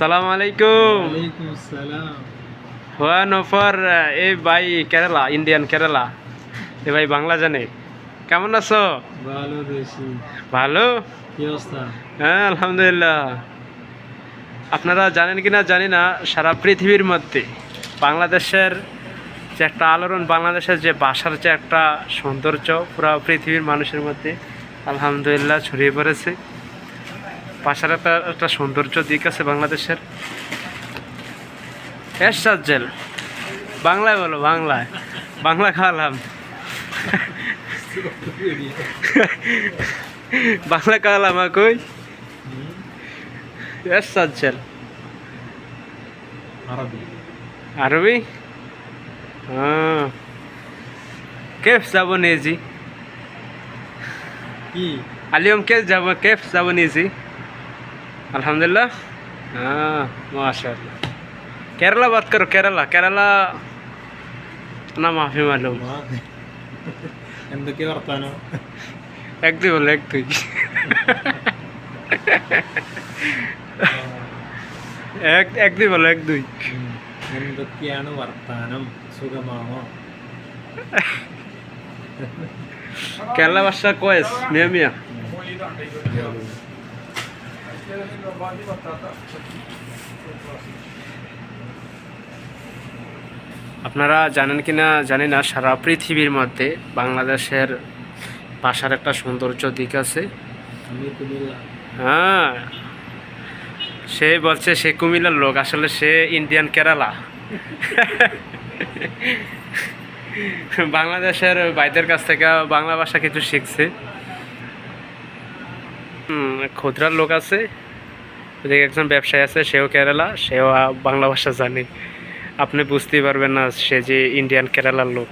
সালাম আলাইকুম। আসসালাম। নফর এ ভাই কেরালা ইন্ডিয়ান কেরালা। এ ভাই বাংলা জানে। কেমন আছো? ভালো ভালো? কি অবস্থা? হ্যাঁ আলহামদুলিল্লাহ। আপনারা জানেন কি না জানি না সারা পৃথিবীর মধ্যে বাংলাদেশের যে একটা আলোড়ন বাংলাদেশের যে বাসার যে একটা সৌন্দর্য পুরো পৃথিবীর মানুষের মধ্যে আলহামদুলিল্লাহ ছড়িয়ে পড়েছে। পাশের একটা একটা সৌন্দর্য দিক আছে বাংলাদেশের। এরশাদ জেল বাংলায় বলো বাংলায়। বাংলা খাওয়ালাম বাংলা খাওয়ালাম কই? এস জেল আরবি। হ্যাঁ। কেফ যাব নিয়েছি কি? আলিয়ম কেফ যাব কেফ যাব নিয়েছি আলহামদুলিল্লাহ। হ্যাঁ মাশাল্লাহ কেরালা বাদ করো কেরালা কেরালা। না মাফি মালুম। എന്തൊക്കെ വർത്താനോ? এক দুই বলে এক দুই। എന്തൊക്കെയാണ് വർത്താനം? സുഖമാണോ? കേരള ഭാഷ കോയസ് നിയമിയാ মিয়া আপনারা জানেন কি না জানি না, সারা পৃথিবীর মধ্যে বাংলাদেশের ভাষার একটা সৌন্দর্য দিক আছে। হ্যাঁ সে বলছে সে কুমিল্লার লোক, আসলে সে ইন্ডিয়ান কেরালা বাংলাদেশের বাইদের কাছ থেকে বাংলা ভাষা কিছু শিখছে। ক্ষুদ্রার লোক আছে। ওদিকে একজন ব্যবসায়ী আছে, সেও কেরালা, সেও বাংলা ভাষা জানে। আপনি বুঝতেই পারবেন না সে যে ইন্ডিয়ান কেরালার লোক।